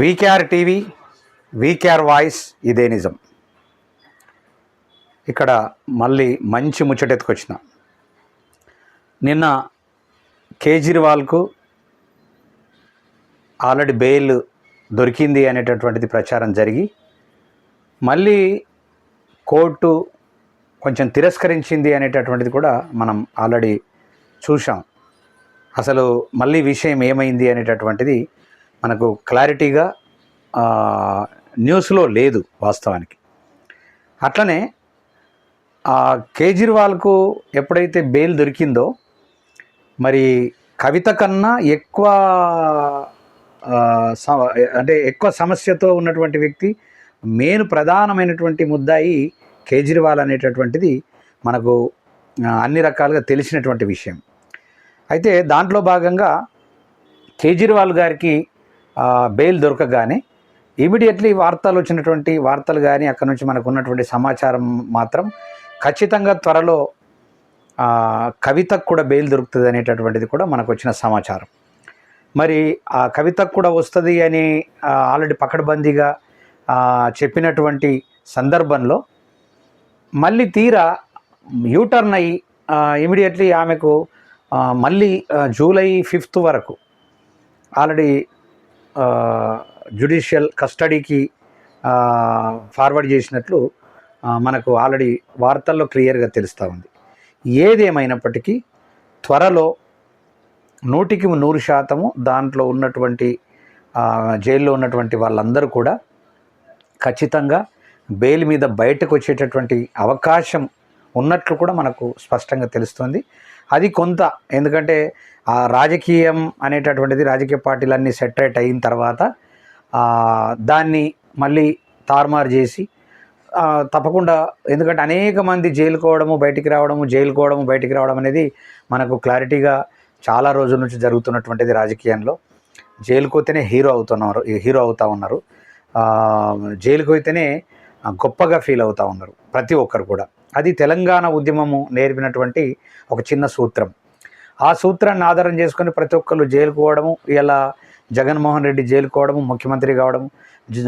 VKR TV VKR voice ఇదే నిజం. ఇక్కడ మళ్ళీ మంచి ముచ్చటెత్తుకొచ్చిన. నిన్న కేజ్రీవాల్కు ఆల్రెడీ బెయిల్ దొరికింది అనేటటువంటిది ప్రచారం జరిగి మళ్ళీ కోర్టు కొంచెం తిరస్కరించింది అనేటటువంటిది కూడా మనం ఆల్రెడీ చూసాం అసలు మళ్ళీ విషయం ఏమైంది అనేటటువంటిది మనకు క్లారిటీగా న్యూస్లో లేదు వాస్తవానికి. అట్లనే కేజ్రీవాల్కు ఎప్పుడైతే బెయిల్ దొరికిందో మరి కవిత కన్నా ఎక్కువ అంటే ఎక్కువ సమస్యతో ఉన్నటువంటి వ్యక్తి మెయిన్ ప్రధానమైనటువంటి ముద్దాయి కేజ్రీవాల్ అనేటటువంటిది మనకు అన్ని రకాలుగా తెలిసినటువంటి విషయం. అయితే దాంట్లో భాగంగా కేజ్రీవాల్ గారికి బెయిల్ దొరకగానే ఇమీడియట్లీ వార్తలు వచ్చినటువంటి వార్తలు కానీ అక్కడ నుంచి మనకు ఉన్నటువంటి సమాచారం మాత్రం ఖచ్చితంగా త్వరలో కవితకు కూడా బెయిల్ దొరుకుతుంది అనేటటువంటిది కూడా మనకు వచ్చిన సమాచారం. మరి ఆ కవితకు కూడా వస్తుంది అని ఆల్రెడీ పకడ్బందీగా చెప్పినటువంటి సందర్భంలో మళ్ళీ తీరా యూటర్న్ అయ్యి ఇమీడియట్లీ ఆమెకు మళ్ళీ జూలై ఫిఫ్త్ వరకు ఆల్రెడీ జ్యుడిషియల్ కస్టడీకి ఫార్వర్డ్ చేసినట్లు మనకు ఆల్రెడీ వార్తల్లో క్లియర్గా తెలుస్తూ ఉంది. ఏదేమైనప్పటికీ త్వరలో నూటికి నూరు శాతము దాంట్లో ఉన్నటువంటి జైల్లో ఉన్నటువంటి వాళ్ళందరూ కూడా ఖచ్చితంగా బెయిల్ మీద బయటకు వచ్చేటటువంటి అవకాశం ఉన్నట్లు కూడా మనకు స్పష్టంగా తెలుస్తుంది. అది కొంత ఎందుకంటే ఆ రాజకీయం అనేటటువంటిది రాజకీయ పార్టీలన్నీ సెటరేట్ అయిన తర్వాత దాన్ని మళ్ళీ తారుమారు చేసి తప్పకుండా ఎందుకంటే అనేక మంది జైలుకోవడము బయటికి రావడము జైలుకోవడము బయటికి రావడం అనేది మనకు క్లారిటీగా చాలా రోజుల నుంచి జరుగుతున్నటువంటిది రాజకీయంలో. జైలుకు పోతేనే హీరో అవుతున్నారు హీరో అవుతూ ఉన్నారు. జైలుకు పోతేనే గొప్పగా ఫీల్ అవుతూ ఉన్నారు ప్రతి ఒక్కరు కూడా. అది తెలంగాణ ఉద్యమము నేర్పినటువంటి ఒక చిన్న సూత్రం. ఆ సూత్రాన్ని ఆధారం చేసుకొని ప్రతి ఒక్కరు జైలుకోవడము ఇలా జగన్మోహన్ రెడ్డి జైలుకోవడము ముఖ్యమంత్రి కావడం జ-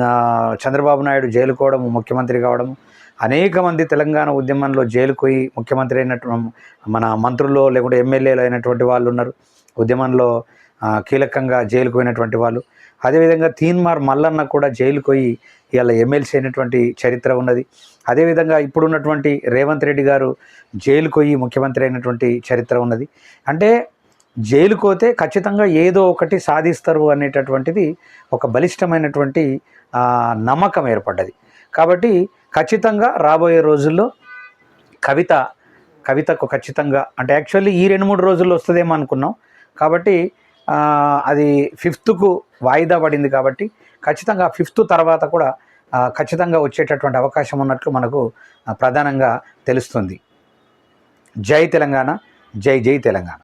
చంద్రబాబు నాయుడు జైలుకోవడము ముఖ్యమంత్రి కావడము అనేక మంది తెలంగాణ ఉద్యమంలో జైలుకు ముఖ్యమంత్రి అయినటువంటి మన మంత్రుల్లో లేకుంటే ఎమ్మెల్యేలు అయినటువంటి వాళ్ళు ఉన్నారు. ఉద్యమంలో కీలకంగా జైలుకు పోయినటువంటి వాళ్ళు. అదేవిధంగా తీన్మార్ మల్లన్న కూడా జైలుకు పోయి ఇవాళ ఎమ్మెల్సీ అయినటువంటి చరిత్ర ఉన్నది. అదేవిధంగా ఇప్పుడున్నటువంటి రేవంత్ రెడ్డి గారు జైలుకు పోయి ముఖ్యమంత్రి అయినటువంటి చరిత్ర ఉన్నది. అంటే జైలుకు పోతే ఖచ్చితంగా ఏదో ఒకటి సాధిస్తారు అనేటటువంటిది ఒక బలిష్టమైనటువంటి నమ్మకం ఏర్పడ్డది. కాబట్టి ఖచ్చితంగా రాబోయే రోజుల్లో కవిత కవితకు ఖచ్చితంగా అంటే యాక్చువల్లీ ఈ రెండు మూడు రోజుల్లో వస్తుందేమో అనుకున్నాం. కాబట్టి అది ఫిఫ్త్కు వాయిదా పడింది కాబట్టి ఖచ్చితంగా ఫిఫ్త్ తర్వాత కూడా ఖచ్చితంగా వచ్చేటటువంటి అవకాశం ఉన్నట్లు మనకు ప్రధానంగా తెలుస్తుంది. జై తెలంగాణ జై జై తెలంగాణ.